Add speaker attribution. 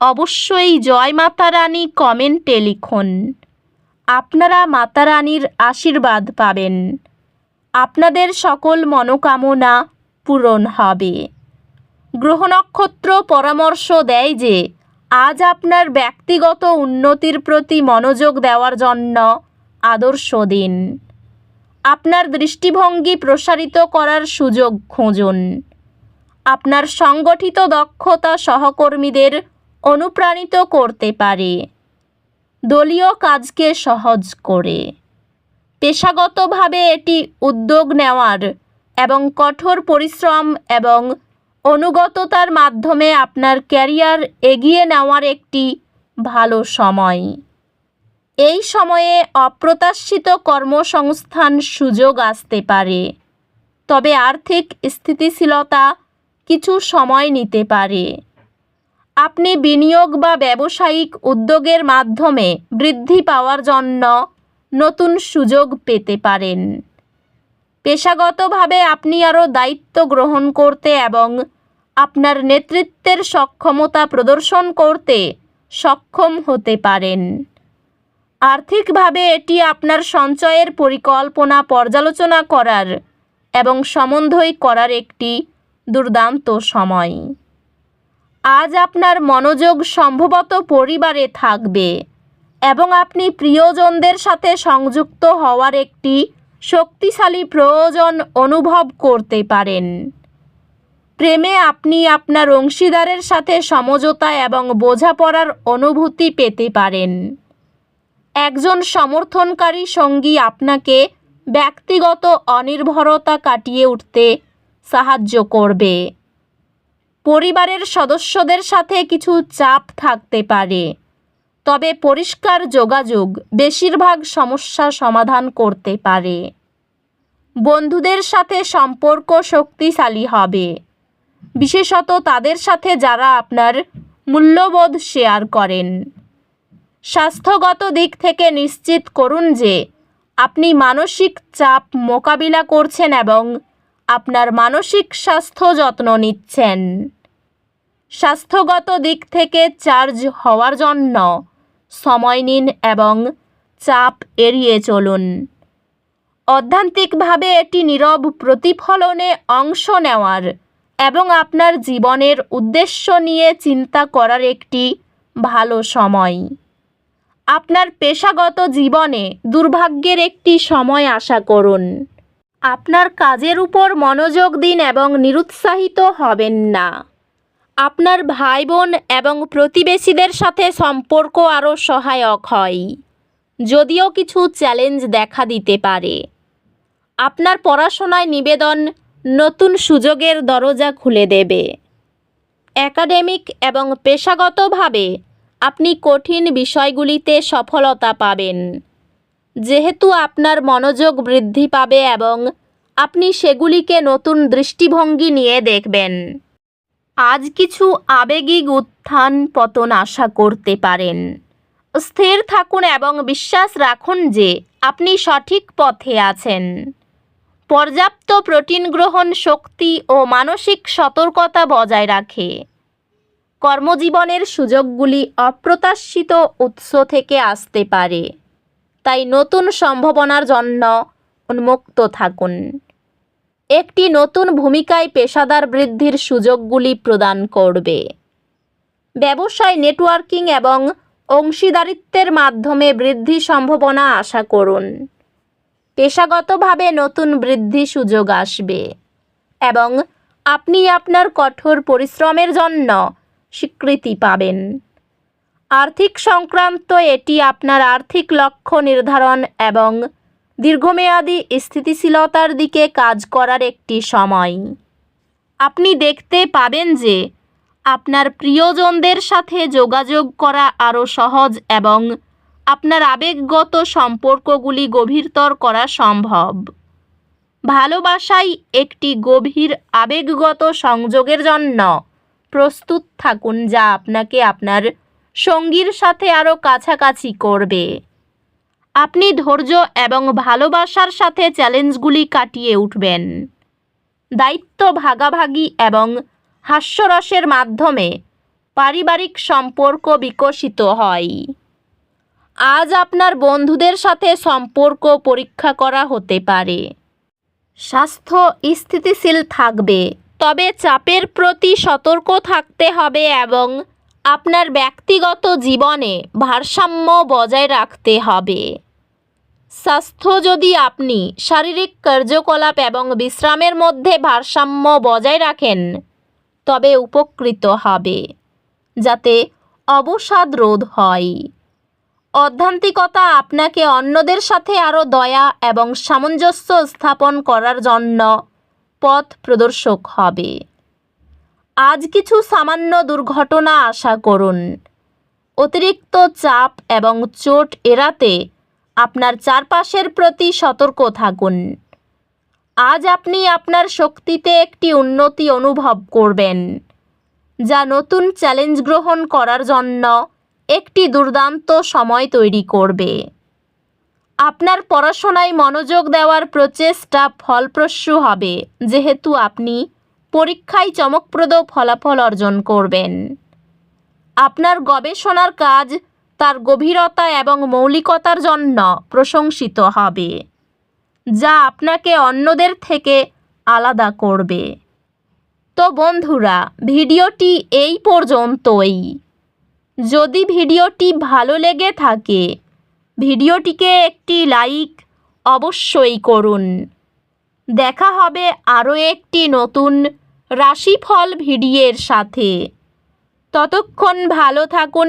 Speaker 1: অবশ্যই জয় মাতারানী কমেন্টে লিখুন। আপনারা মাতারানীর আশীর্বাদ পাবেন। আপনাদের সকল মনোকামনা পূরণ হবে। গ্রহ নক্ষত্র পরামর্শ দেয় যে, আজ আপনার ব্যক্তিগত উন্নতির প্রতি মনোযোগ দেওয়ার জন্য আদর্শ দিন। আপনার দৃষ্টিভঙ্গি প্রসারিত করার সুযোগ খুঁজুন। আপনার সংগঠিত দক্ষতা সহকর্মীদের অনুপ্রাণিত করতে পারে। দলীয় কাজকে সহজ করে। পেশাগতভাবে এটি উদ্যোগ নেওয়ার এবং কঠোর পরিশ্রম এবং অনুগততার মাধ্যমে আপনার ক্যারিয়ার এগিয়ে নেওয়ার একটি ভালো সময়। এই সময়ে অপ্রত্যাশিত কর্মসংস্থান সুযোগ আসতে পারে, তবে আর্থিক স্থিতিশীলতা কিছু সময় নিতে পারে। আপনি বিনিয়োগ বা ব্যবসায়িক উদ্যোগের মাধ্যমে বৃদ্ধি পাওয়ার জন্য নতুন সুযোগ পেতে পারেন। পেশাগতভাবে আপনি আরও দায়িত্ব গ্রহণ করতে এবং আপনার নেতৃত্বের সক্ষমতা প্রদর্শন করতে সক্ষম হতে পারেন। আর্থিকভাবে এটি আপনার সঞ্চয়ের পরিকল্পনা পর্যালোচনা করার এবং সমন্বয় করার একটি দুর্দান্ত সময়। আজ আপনার মনোযোগ সম্ভবত পরিবারে থাকবে এবং আপনি প্রিয়জনদের সাথে সংযুক্ত হওয়ার একটি শক্তিশালী প্রয়োজন অনুভব করতে পারেন। প্রেমে আপনি আপনার অংশীদারের সাথে সমঝোতা এবং বোঝাপড়ার অনুভূতি পেতে পারেন। একজন সমর্থনকারী সঙ্গী আপনাকে ব্যক্তিগত অনির্ভরতা কাটিয়ে উঠতে সাহায্য করবে। পরিবারের সদস্যদের সাথে কিছু চাপ থাকতে পারে। তবে পরিষ্কার যোগাযোগ বেশিরভাগ সমস্যা সমাধান করতে পারে। বন্ধুদের সাথে সম্পর্ক শক্তিশালী হবে। বিশেষত তাদের সাথে যারা আপনার মূল্যবোধ শেয়ার করেন। স্বাস্থ্যগত দিক থেকে নিশ্চিত করুন যে আপনি মানসিক চাপ মোকাবিলা করছেন এবং আপনার মানসিক স্বাস্থ্য যত্ন নিচ্ছেন। স্বাস্থ্যগত দিক থেকে চার্জ হওয়ার জন্য সময় নিন এবং চাপ এড়িয়ে চলুন। অধ্যান্তিকভাবে এটি নীরব প্রতিফলনে অংশ নেওয়ার এবং আপনার জীবনের উদ্দেশ্য নিয়ে চিন্তা করার একটি ভালো সময়। আপনার পেশাগত জীবনে দুর্ভাগ্যের একটি সময় আশা করুন। আপনার কাজের উপর মনোযোগ দিন এবং নিরুৎসাহিত হবেন না। আপনার ভাই বোন এবং প্রতিবেশীদের সাথে সম্পর্ক আরও সহায়ক হয়, যদিও কিছু চ্যালেঞ্জ দেখা দিতে পারে। আপনার পড়াশোনায় নিবেদন নতুন সুযোগের দরজা খুলে দেবে। একাডেমিক এবং পেশাগতভাবে আপনি কঠিন বিষয়গুলিতে সফলতা পাবেন। যেহেতু আপনার মনোযোগ বৃদ্ধি পাবে এবং আপনি সেগুলিকে নতুন দৃষ্টিভঙ্গি নিয়ে দেখবেন। আজ কিছু আবেগিক উত্থান পতন আশা করতে পারেন। স্থির থাকুন এবং বিশ্বাস রাখুন যে আপনি সঠিক পথে আছেন। পর্যাপ্ত প্রোটিন গ্রহণ শক্তি ও মানসিক সতর্কতা বজায় রাখে। কর্মজীবনের সুযোগগুলি অপ্রত্যাশিত উৎস থেকে আসতে পারে। তাই নতুন সম্ভাবনার জন্য উন্মুক্ত থাকুন। একটি নতুন ভূমিকায় পেশাদার বৃদ্ধির সুযোগগুলি প্রদান করবে। ব্যবসায় নেটওয়ার্কিং এবং অংশীদারিত্বের মাধ্যমে বৃদ্ধি সম্ভাবনা আশা করুন। পেশাগতভাবে নতুন বৃদ্ধি সুযোগ আসবে এবং আপনি আপনার কঠোর পরিশ্রমের জন্য স্বীকৃতি পাবেন। আর্থিক সংক্রান্ত এটি আপনার আর্থিক লক্ষ্য নির্ধারণ এবং দীর্ঘমেয়াদী স্থিতিশীলতার দিকে কাজ করার একটি সময়। আপনি দেখতে পাবেন যে আপনার প্রিয়জনদের সাথে যোগাযোগ করা আরও সহজ এবং আপনার আবেগগত সম্পর্কগুলি গভীরতর করা সম্ভব। ভালোবাসাই একটি গভীর আবেগগত সংযোগের জন্য প্রস্তুত থাকুন যা আপনাকে আপনার সঙ্গীর সাথে আরও কাছাকাছি করবে। আপনি ধৈর্য এবং ভালোবাসার সাথে চ্যালেঞ্জগুলি কাটিয়ে উঠবেন। দায়িত্ব ভাগাভাগি এবং হাস্যরসের মাধ্যমে পারিবারিক সম্পর্ক বিকশিত হয়। আজ আপনার বন্ধুদের সাথে সম্পর্ক পরীক্ষা করা হতে পারে। স্বাস্থ্য স্থিতিশীল থাকবে, তবে চাপের প্রতি সতর্ক থাকতে হবে এবং আপনার ব্যক্তিগত জীবনে ভারসাম্য বজায় রাখতে হবে। স্বাস্থ্য যদি আপনি, শারীরিক কার্যকলাপ এবং বিশ্রামের মধ্যে ভারসাম্য বজায় রাখেন, তবে উপকৃত হবে, যাতে অবসাদ রোধ হয়। অধ্যান্তিকতা আপনাকে অন্যদের সাথে আরও দয়া এবং সামঞ্জস্য স্থাপন করার জন্য পথ প্রদর্শক হবে। আজ কিছু সামান্য দুর্ঘটনা আশা করুন। অতিরিক্ত চাপ এবং চোট এড়াতে আপনার চারপাশের প্রতি সতর্ক থাকুন। আজ আপনি আপনার শক্তিতে একটি উন্নতি অনুভব করবেন, যা নতুন চ্যালেঞ্জ গ্রহণ করার জন্য একটি দুর্দান্ত সময় তৈরি করবে। আপনার পড়াশোনায় মনোযোগ দেওয়ার প্রচেষ্টা ফলপ্রসূ হবে, যেহেতু আপনি পরীক্ষায় চমকপ্রদ ফলাফল অর্জন করবেন। আপনার গবেষণার কাজ তার গভীরতা এবং মৌলিকতার জন্য প্রশংসিত হবে, যা আপনাকে অন্যদের থেকে আলাদা করবে। তো বন্ধুরা, ভিডিওটি এই পর্যন্তই। যদি ভিডিওটি ভালো লেগে থাকে, ভিডিওটিকে একটি লাইক অবশ্যই করুন। দেখা হবে আরও একটি নতুন রাশিফল ভিডিওর সাথে। ততক্ষণ ভালো থাকুন